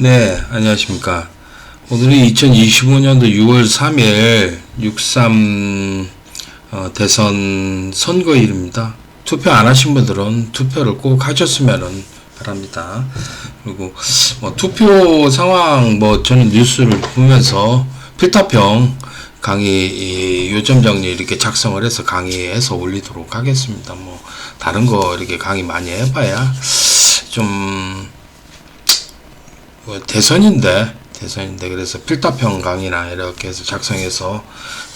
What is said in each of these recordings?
네, 안녕하십니까. 오늘이 2025년도 6월 3일 63 어, 대선 선거일입니다. 투표 안 하신 분들은 투표를 꼭 하셨으면 바랍니다. 그리고 뭐 투표 상황 뭐 저는 뉴스를 보면서 필타평 강의 요점 정리 이렇게 작성을 해서 강의해서 올리도록 하겠습니다. 뭐 다른 거 이렇게 강의 많이 해봐야 좀 뭐 대선인데 대선인데 그래서 필타평 강의나 이렇게 해서 작성해서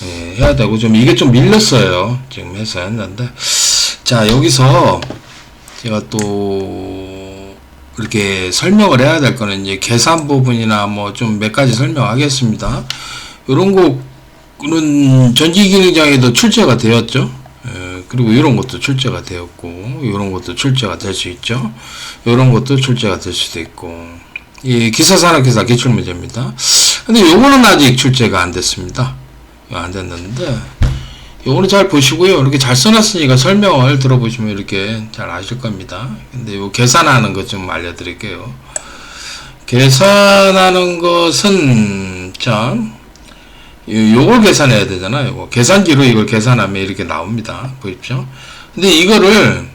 예, 해야 되고 좀 이게 좀 밀렸어요. 지금 해서 했는데. 자 여기서 제가 또 이렇게 설명을 해야 될 거는 이제 계산 부분이나 뭐 좀 몇 가지 설명하겠습니다. 이런 거는 전지기능장에도 출제가 되었죠? 예, 그리고 이런 것도 출제가 되었고 이런 것도 출제가 될 수 있죠? 이런 것도 출제가 될 수도 있고 이 기사산업기사 기출 문제입니다. 근데 요거는 아직 출제가 안 됐습니다. 안 됐는데 요거는 잘 보시고요. 이렇게 잘 써놨으니까 설명을 들어보시면 이렇게 잘 아실 겁니다. 근데 요 계산하는 것 좀 알려드릴게요. 계산하는 것은 자 요걸 계산해야 되잖아요. 계산기로 이걸 계산하면 이렇게 나옵니다. 보십시오. 근데 이거를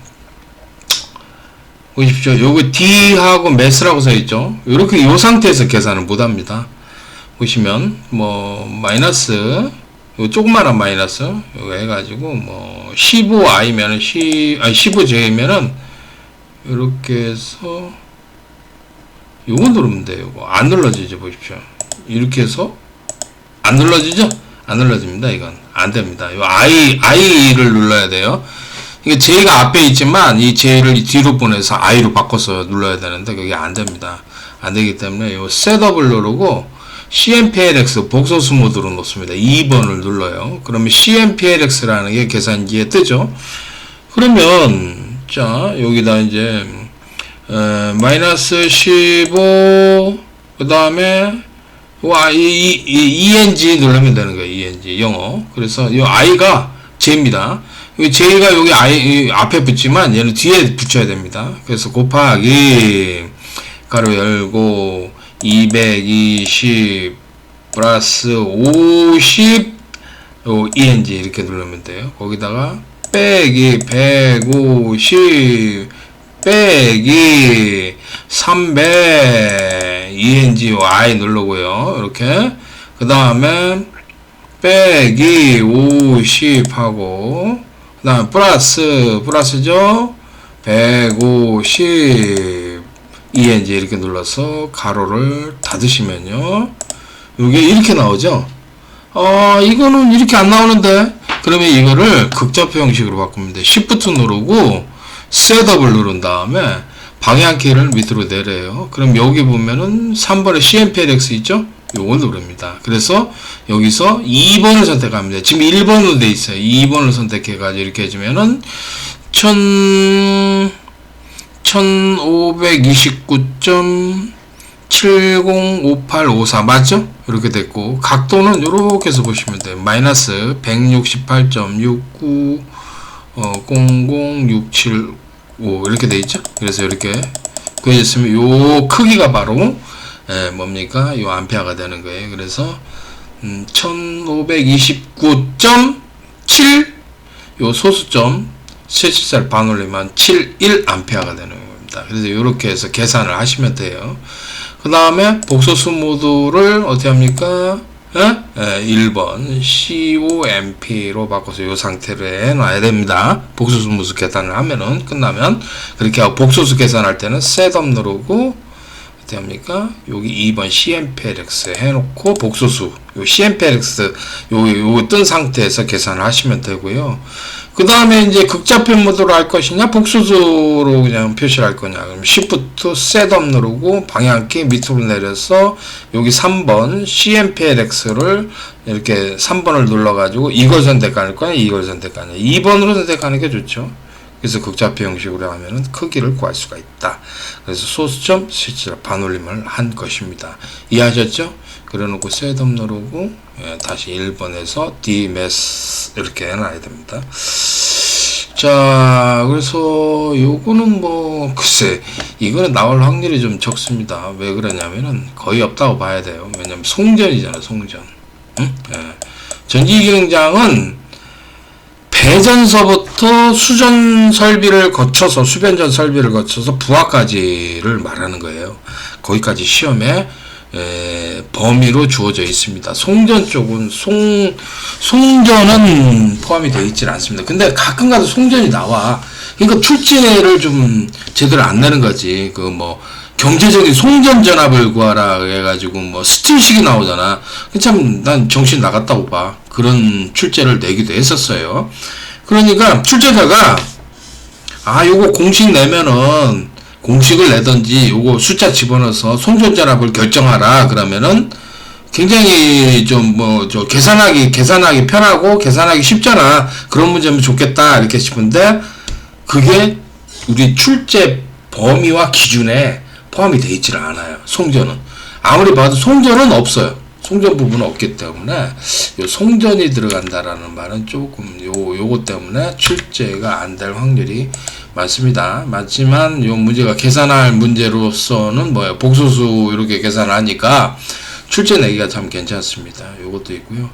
보십시오. 요거 D하고 매스라고 써 있죠. 이렇게 요 상태에서 계산을 못 합니다. 보시면 뭐 마이너스 요 조그마한 마이너스 요거 해가지고 뭐 15i면은 10 아니 15j면은 이렇게 해서 요거 누르면 돼요. 요거 안 눌러지죠. 보십시오. 이렇게 해서 안 눌러지죠? 안 눌러집니다. 이건 안 됩니다. 요 i i를 눌러야 돼요. 이게 J가 앞에 있지만 이 J를 뒤로 보내서 I로 바꿔서 눌러야 되는데 그게 안 됩니다. 안 되기 때문에 이 셋업을 누르고 CMPLX 복소수 모드로 놓습니다. 2번을 눌러요. 그러면 CMPLX라는 게 계산기에 뜨죠. 그러면 자 여기다 이제 에, 마이너스 15 그 다음에 와, 이, 이, 이, ENG 누르면 되는 거예요. ENG 영어. 그래서 이 I가 J입니다. J가 여기 I, 앞에 붙지만 얘는 뒤에 붙여야 됩니다. 그래서 곱하기 가로 열고 220 플러스 50 ENG 이렇게 누르면 돼요. 거기다가 빼기 150 빼기 300 ENG Y 누르고요. 이렇게 그 다음에 빼기 50 하고 그 다음 플러스 플러스죠? 150 ENG 이렇게 눌러서 가로를 닫으시면요. 이게 이렇게 나오죠? 어 이거는 이렇게 안 나오는데? 그러면 이거를 극좌표 형식으로 바꾸면 돼. Shift 누르고 셋업을 누른 다음에 방향키를 밑으로 내려요. 그럼 여기 보면은 3번에 CMPLX 있죠 요걸 누릅니다. 그래서 여기서 2번을 선택합니다. 지금 1번으로 돼 있어요. 2번을 선택해가지고 이렇게 해주면은 1000, 1529.705854 맞죠? 이렇게 됐고 각도는 이렇게 해서 보시면 돼요. 마이너스 168.69 어, 00675 이렇게 돼 있죠? 그래서 이렇게 그려졌으면 요 크기가 바로 예, 뭡니까? 요 암페어가 되는 거예요. 그래서 음, 1529.7 요 소수점 77살 반올리면 71 암페어가 되는 겁니다. 그래서 이렇게 해서 계산을 하시면 돼요. 그 다음에 복소수 모드를 어떻게 합니까? 예? 예, 1번 COMP로 바꿔서 이 상태로 해놔야 됩니다. 복소수 무수 계산을 하면은 끝나면 그렇게 하고 복소수 계산할 때는 셋업 누르고 됩니까? 여기 2번 CMPLX 해놓고 복소수 요 CMPLX 요뜬 상태에서 계산을 하시면 되고요. 그 다음에 이제 극좌표 모드로 할 것이냐 복소수로 그냥 표시를 할 거냐 그럼 Shift 셋업 누르고 방향키 밑으로 내려서 여기 3번 CMPLX를 이렇게 3번을 눌러 가지고 이걸 선택할 거냐 이걸 선택하냐 2번으로 선택하는 게 좋죠. 그래서 극좌표 형식으로 하면은 크기를 구할 수가 있다. 그래서 소수점 실질 반올림을 한 것입니다. 이해하셨죠? 그래놓고 셋업 누르고 예, 다시 1번에서 dmass 이렇게 해놔야 됩니다. 자, 그래서 요거는 뭐 글쎄 이거는 나올 확률이 좀 적습니다. 왜 그러냐면은 거의 없다고 봐야 돼요. 왜냐면 송전이잖아, 송전. 응? 예. 전기기능장은 배전서부터 수전 설비를 거쳐서 수변전 설비를 거쳐서 부하까지를 말하는 거예요. 거기까지 시험에 에, 범위로 주어져 있습니다. 송전 쪽은 송 송전은 포함이 되어 있질 않습니다. 근데 가끔 가다 송전이 나와. 그러니까 출제를 좀 제대로 안 내는 거지. 그뭐 경제적인 송전 전압을 구하라 해가지고 뭐 스틸식이 나오잖아. 참 난 정신 나갔다고 봐. 그런 출제를 내기도 했었어요. 그러니까 출제자가 아 요거 공식 내면은 공식을 내든지 요거 숫자 집어넣어서 송전 전압을 결정하라 그러면은 굉장히 좀 뭐 저 계산하기 계산하기 편하고 계산하기 쉽잖아 그런 문제면 좋겠다 이렇게 싶은데 그게 우리 출제 범위와 기준에 포함이 되어 있지는 않아요 송전은 아무리 봐도 송전은 없어요 송전 부분은 없기 때문에 요 송전이 들어간다라는 말은 조금 요 요거 때문에 출제가 안 될 확률이 많습니다. 맞지만 요 문제가 계산할 문제로서는 뭐예요? 복소수 이렇게 계산하니까 출제 내기가 참 괜찮습니다. 요것도 있고요.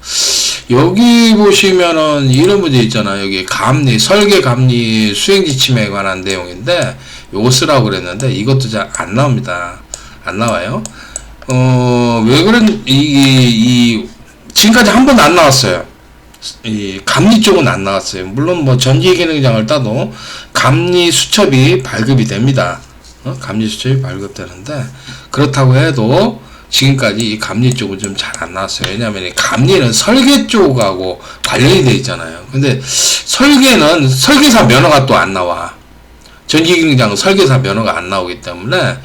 여기 보시면은 이런 문제 있잖아요. 여기 감리, 설계 감리 수행 지침에 관한 내용인데 요거 쓰라고 그랬는데 이것도 잘 안 나옵니다. 안 나와요. 어, 왜 그런, 이, 이, 지금까지 한 번도 안 나왔어요. 이 감리 쪽은 안 나왔어요. 물론 뭐 전기 기능장을 따도 감리 수첩이 발급이 됩니다. 어? 감리 수첩이 발급되는데 그렇다고 해도 지금까지 이 감리 쪽은 좀 잘 안 나왔어요. 왜냐하면 이 감리는 설계 쪽하고 관련이 돼 있잖아요. 근데 설계는 설계사 면허가 또 안 나와. 전기 기능장은 설계사 면허가 안 나오기 때문에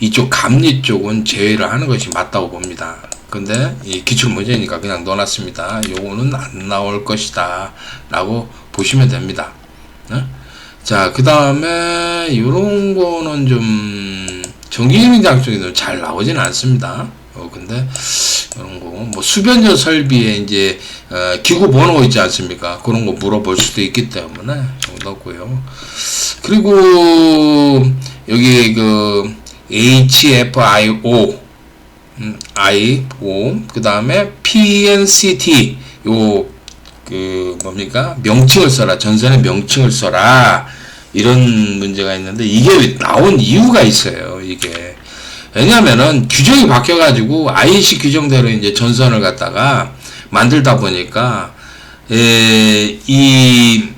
이쪽 감리 쪽은 제외를 하는 것이 맞다고 봅니다. 근데 이 기출 문제니까 그냥 넣어놨습니다. 요거는 안 나올 것이다. 라고 보시면 됩니다. 네? 자, 그 다음에 요런 거는 좀 전기기능장 쪽에는 잘 나오지는 않습니다. 어, 근데 이런 거, 뭐 수변전 설비에 이제 어, 기구 번호 있지 않습니까? 그런 거 물어볼 수도 있기 때문에 넣었고요. 그리고 여기 그 HFIO 음, I, O, 그 다음에 PNCT, 요, 그, 뭡니까? 명칭을 써라. 전선의 명칭을 써라. 이런 문제가 있는데, 이게 나온 이유가 있어요. 이게. 왜냐면은 규정이 바뀌어가지고 IEC 규정대로 이제 전선을 갖다가 만들다 보니까, 에, 이,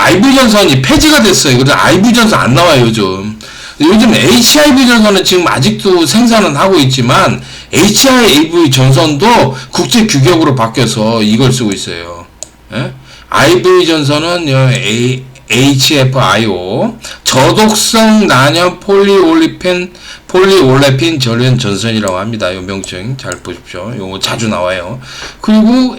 IV 전선이 폐지가 됐어요. 그래서 IV 전선 안 나와요, 요즘. 요즘 HIV 전선은 지금 아직도 생산은 하고 있지만 HIV 전선도 국제 규격으로 바뀌어서 이걸 쓰고 있어요. 예? IV 전선은 A, HFIO 저독성 난염 폴리올리펜 폴리올레핀 절연 전선이라고 합니다. 이 명칭 잘 보십시오. 이거 자주 나와요. 그리고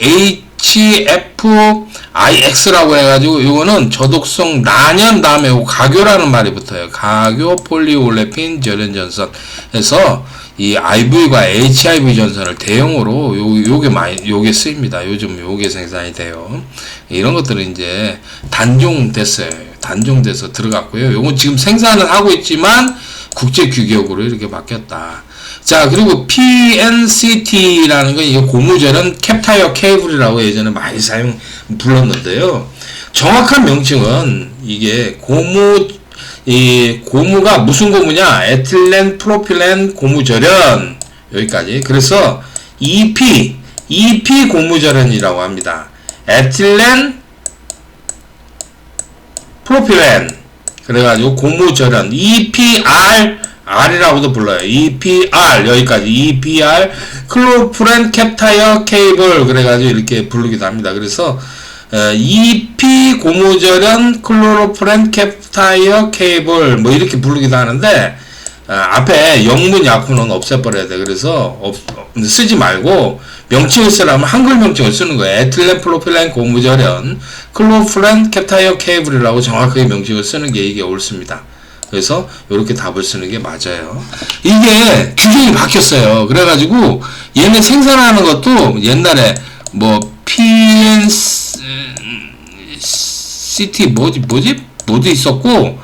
HFIX라고 해가지고 이거는 저독성 난연 다음에 가교라는 말이 붙어요. 가교 폴리올레핀 절연 전선에서 이 IV과 HIV 전선을 대용으로 요, 요게 많이, 요게 쓰입니다. 요즘 요게 생산이 돼요. 이런 것들은 이제 단종됐어요. 단종돼서 들어갔고요. 요건 지금 생산을 하고 있지만 국제 규격으로 이렇게 바뀌었다. 자, 그리고 PNCT라는 건 이게 고무절은 캡타이어 케이블이라고 예전에 많이 사용, 불렀는데요. 정확한 명칭은 이게 고무, 이 고무가 무슨 고무냐? 에틸렌 프로필렌 고무절연. 여기까지. 그래서 EP, EP 고무절연이라고 합니다. 에틸렌 프로필렌. 그래가지고 고무절연. EPR, R이라고도 불러요. EPR 여기까지 EPR 클로프렌 캡타이어 케이블 그래가지고 이렇게 부르기도 합니다. 그래서 어, EP 고무절연 클로로프렌 캡타이어 케이블 뭐 이렇게 부르기도 하는데 어, 앞에 영문 약분은 없애버려야 돼. 그래서 없, 쓰지 말고 명칭을 쓰려면 한글 명칭을 쓰는 거예요. 에틸렌 프로필렌 고무절연 클로프렌 캡타이어 케이블이라고 정확하게 명칭을 쓰는 게 이게 옳습니다. 그래서 이렇게 답을 쓰는 게 맞아요. 이게 규정이 바뀌었어요. 그래가지고 얘네 생산하는 것도 옛날에 뭐 PNC CT 뭐지 뭐지 뭐도 있었고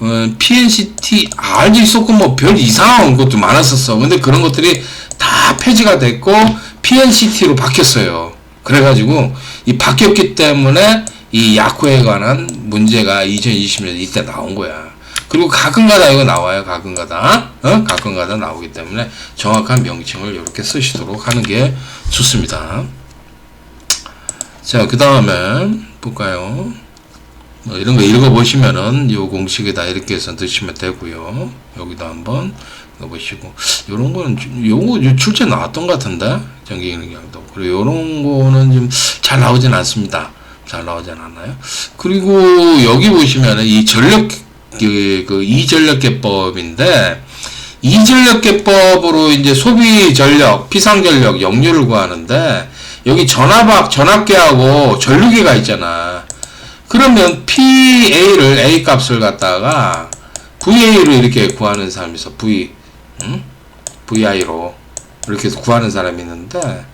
어, PNCT R도 있었고 뭐 별 이상한 것도 많았었어. 근데 그런 것들이 다 폐지가 됐고 PNCT로 바뀌었어요. 그래가지고 이 바뀌었기 때문에 이 약호에 관한 문제가 2020년 이때 나온 거야. 그리고 가끔가다 이거 나와요. 가끔가다. 어? 가끔가다 나오기 때문에 정확한 명칭을 이렇게 쓰시도록 하는 게 좋습니다. 자, 그 다음에 볼까요? 뭐 이런 거 읽어보시면은 요 공식에다 이렇게 해서 넣으시면 되고요. 여기도 한번 넣어보시고 요런 거는 좀- 요거 요 출제 나왔던 것 같은데 전기 기능도 그리고 요런 거는 좀 잘 나오진 않습니다. 잘 나오진 않아요. 그리고 여기 보시면은 이 전력 그, 그 이전력계법인데 이전력계법으로 이제 소비 전력, 피상 전력, 역류를 구하는데 여기 전압학, 전압계하고 전류계가 있잖아. 그러면 PA를 A 값을 갖다가 VA로 이렇게 구하는 사람이 있어. V, 응? VI로 이렇게 해서 구하는 사람이 있는데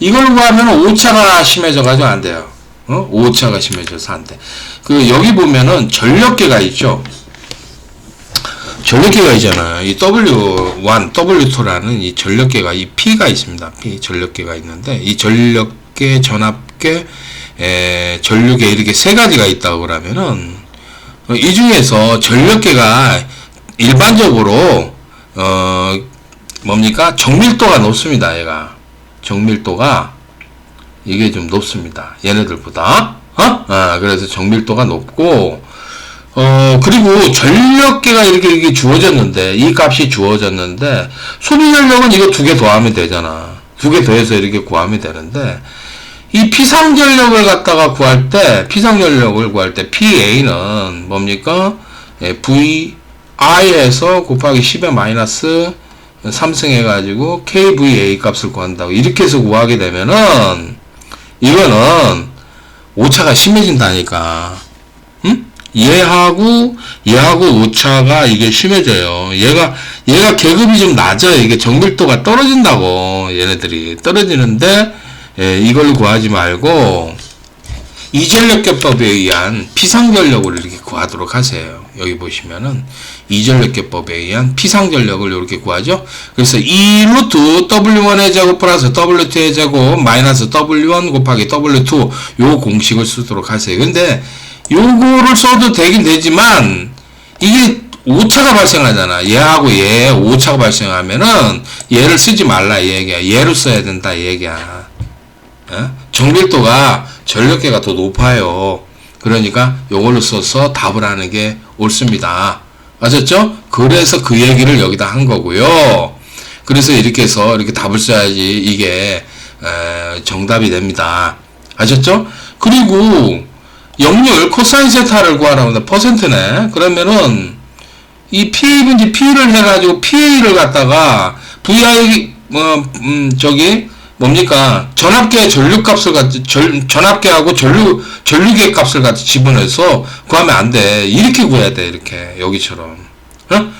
이걸 구하면 오차가 심해져가지고 안 돼요. 어? 오차가 심해져서 안 돼. 그 여기 보면은 전력계가 있죠. 전력계가 있잖아. 이 W1, W2라는 이 전력계가 이 P가 있습니다. P 전력계가 있는데 이 전력계, 전압계, 에, 전류계 이렇게 세 가지가 있다고 그러면은 어, 이 중에서 전력계가 일반적으로 어 뭡니까 정밀도가 높습니다. 얘가 정밀도가 이게 좀 높습니다. 얘네들보다 어? 아, 그래서 정밀도가 높고 어 그리고 전력계가 이렇게 이렇게 주어졌는데 이 값이 주어졌는데 소비 전력은 이거 두 개 더하면 되잖아. 두 개 더해서 이렇게 구하면 되는데 이 피상 전력을 갖다가 구할 때 피상 전력을 구할 때 PA는 뭡니까? 예, VI에서 곱하기 10의 마이너스 3승 해가지고 KVA 값을 구한다고 이렇게 해서 구하게 되면은 이거는 오차가 심해진다니까. 응? 얘하고 얘하고 오차가 이게 심해져요. 얘가 얘가 계급이 좀 낮아요. 이게 정밀도가 떨어진다고 얘네들이 떨어지는데 예, 이걸 구하지 말고 이전력계법에 의한 피상전력을 이렇게 구하도록 하세요. 여기 보시면은 이전력계법에 의한 피상전력을 이렇게 구하죠. 그래서 2 루트 W1의 제곱 플러스 W2의 제곱 마이너스 W1 곱하기 W2 요 공식을 쓰도록 하세요. 근데 요거를 써도 되긴 되지만 이게 오차가 발생하잖아. 얘하고 얘 오차가 발생하면은 얘를 쓰지 말라 이 얘기야. 얘로 써야 된다 이 얘기야. 예? 정밀도가 전력계가 더 높아요. 그러니까 요걸로 써서 답을 하는 게 옳습니다. 아셨죠? 그래서 그 얘기를 여기다 한 거고요. 그래서 이렇게 해서 이렇게 답을 써야지 이게 에, 정답이 됩니다. 아셨죠? 그리고 역률 코사인 세타를 구하라고 하는데 퍼센트네. 그러면은 이 PA분지 P를 해가지고 PA를 갖다가 VI 뭐 음, 저기 뭡니까 전압계 전류값을 같이 전 전압계하고 전류 전류계 값을 같이 집어넣어서 구하면 안 돼. 이렇게 구해야 돼. 이렇게 여기처럼. 어?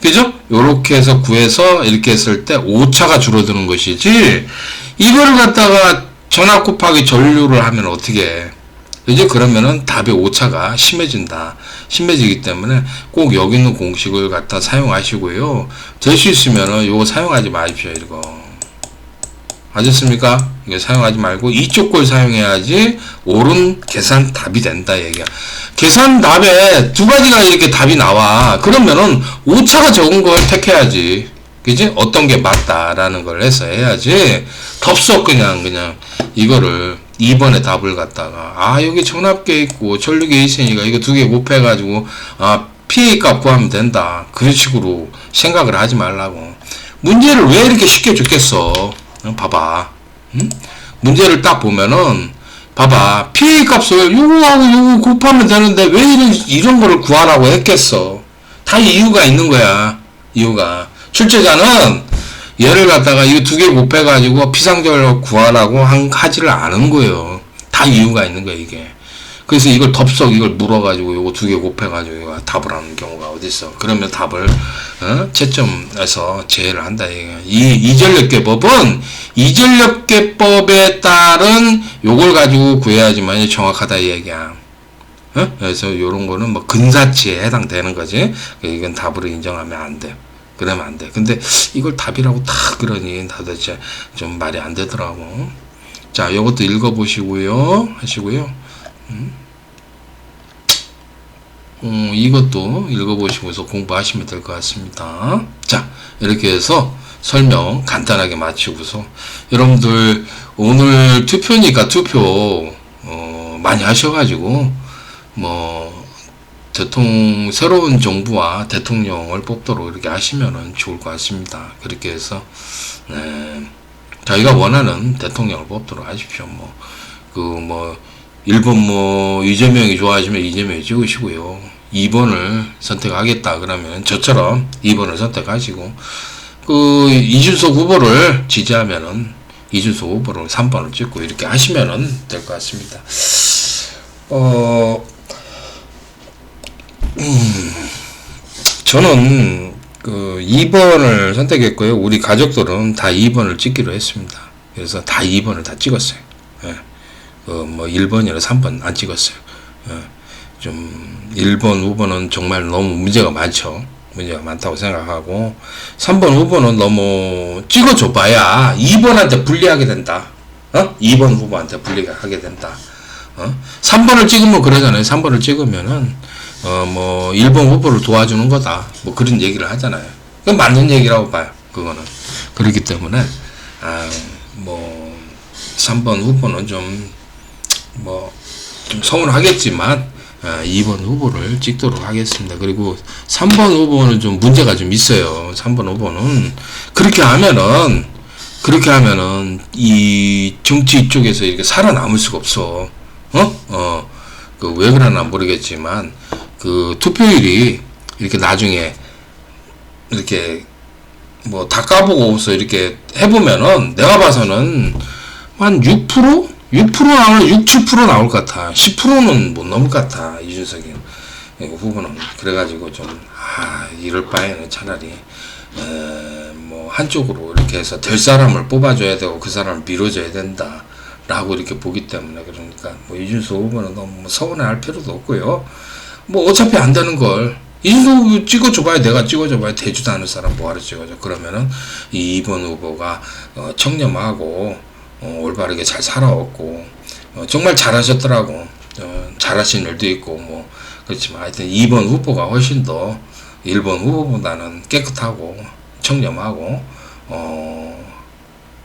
그죠? 요렇게 해서 구해서 이렇게 했을 때 오차가 줄어드는 것이지 이거를 갖다가 전압 곱하기 전류를 하면 어떻게 해? 이제 그러면은 답의 오차가 심해진다. 심해지기 때문에 꼭 여기 있는 공식을 갖다 사용하시고요. 될 수 있으면은 요거 사용하지 마십시오. 이거. 아셨습니까? 이거 사용하지 말고 이쪽 걸 사용해야지 옳은 계산 답이 된다 얘기야. 계산 답에 두 가지가 이렇게 답이 나와. 그러면은 오차가 적은 걸 택해야지. 그지? 어떤 게 맞다라는 걸 해서 해야지. 덥석 그냥 그냥 이거를 2번의 답을 갖다가 아 여기 전압계 있고 전류계 있으니까 이거 두 개 곱해가지고 아 PA 값 구하면 된다. 그런 식으로 생각을 하지 말라고. 문제를 왜 이렇게 쉽게 줬겠어? 어, 봐봐. 응? 문제를 딱 보면은 봐봐. PA 값을 요거하고 요거 곱하면 되는데 왜 이런 이런 거를 구하라고 했겠어? 다 이유가 있는 거야. 이유가 출제자는 얘를 갖다가 이거 두개 곱해가지고 피상적으로 구하라고 한, 하지를 않은 거예요. 다 이유가 있는 거야 이게. 그래서 이걸 덥석 이걸 물어가지고 요거 두 개 곱해가지고 답을 하는 경우가 어디 있어? 그러면 답을 어? 채점에서 제외를 한다. 이 이전력계법은 이전력계법에 따른 요걸 가지고 구해야지만 정확하다 이 얘기야. 어? 그래서 요런 거는 뭐 근사치에 해당되는 거지. 이건 답으로 인정하면 안 돼요. 그러면 안 돼. 근데 이걸 답이라고 탁 그러니 도대체 좀 말이 안 되더라고. 자, 요것도 읽어보시고요. 하시고요. 음. 음, 이것도 읽어보시면서 공부하시면 될 것 같습니다. 자, 이렇게 해서 설명 간단하게 마치고서 여러분들 오늘 투표니까 투표 어, 많이 하셔가지고 뭐 대통령 새로운 정부와 대통령을 뽑도록 이렇게 하시면은 좋을 것 같습니다. 그렇게 해서 네, 자기가 원하는 대통령을 뽑도록 하십시오. 뭐그뭐 1번 뭐 이재명이 좋아하시면 이재명이 찍으시고요. 2번을 선택하겠다 그러면 저처럼 2번을 선택하시고 그 이준석 후보를 지지하면은 이준석 후보를 3번을 찍고 이렇게 하시면은 될 것 같습니다. 어, 음, 저는 그 2번을 선택했고요. 우리 가족들은 다 2번을 찍기로 했습니다. 그래서 다 2번을 다 찍었어요. 예. 그뭐 1번이나 3번 안 찍었어요. 예. 좀 1번 후보는 정말 너무 문제가 많죠. 문제가 많다고 생각하고 3번 후보는 너무 찍어줘 봐야 2번한테 불리하게 된다. 어? 2번 후보한테 불리하게 된다. 어? 3번을 찍으면 그러잖아요. 3번을 찍으면은 어 뭐 1번 후보를 도와주는 거다. 뭐 그런 얘기를 하잖아요. 그 맞는 얘기라고 봐요. 그거는 그렇기 때문에 아 뭐 3번 후보는 좀 뭐 좀 서운하겠지만 아, 2번 후보를 찍도록 하겠습니다. 그리고 3번 후보는 좀 문제가 좀 있어요. 3번 후보는 그렇게 하면은 그렇게 하면은 이 정치 쪽에서 이렇게 살아남을 수가 없어. 어? 어. 그 왜 그러나 모르겠지만 그 투표율이 이렇게 나중에 이렇게 뭐 다 까보고서 이렇게 해보면은 내가 봐서는 한 6%? 6% 나올 6, 7% 나올 것 같아. 10%는 못 넘을 것 같아. 이준석이 이거 후보는 그래가지고 좀 아, 이럴 바에는 차라리 에, 뭐 한쪽으로 이렇게 해서 될 사람을 뽑아줘야 되고 그 사람을 밀어줘야 된다. 라고 이렇게 보기 때문에 그러니까 뭐 이준석 후보는 너무 뭐 서운해할 필요도 없고요. 뭐 어차피 안 되는 걸 이준석 후보 찍어줘봐야 내가 찍어줘봐야 되지도 않을 사람 뭐하러 찍어줘 그러면은 이 2번 후보가 어, 청렴하고 어, 올바르게 잘 살아왔고 어, 정말 잘하셨더라고 어, 잘하신 일도 있고 뭐 그렇지만 하여튼 2번 후보가 훨씬 더 1번 후보보다는 깨끗하고 청렴하고 어,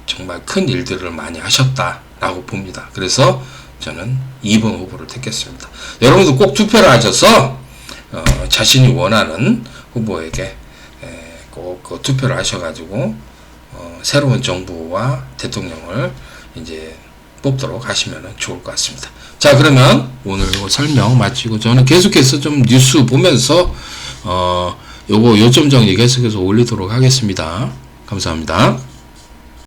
정말 큰 일들을 많이 하셨다라고 봅니다. 그래서 저는 2번 후보를 택했습니다. 여러분도 꼭 투표를 하셔서 어, 자신이 원하는 후보에게 꼭 그 투표를 하셔가지고 어, 새로운 정부와 대통령을 이제 뽑도록 하시면 좋을 것 같습니다. 자 그러면 오늘 요 설명 마치고 저는 계속해서 좀 뉴스 보면서 어 요거 요점 정리 계속해서 올리도록 하겠습니다. 감사합니다.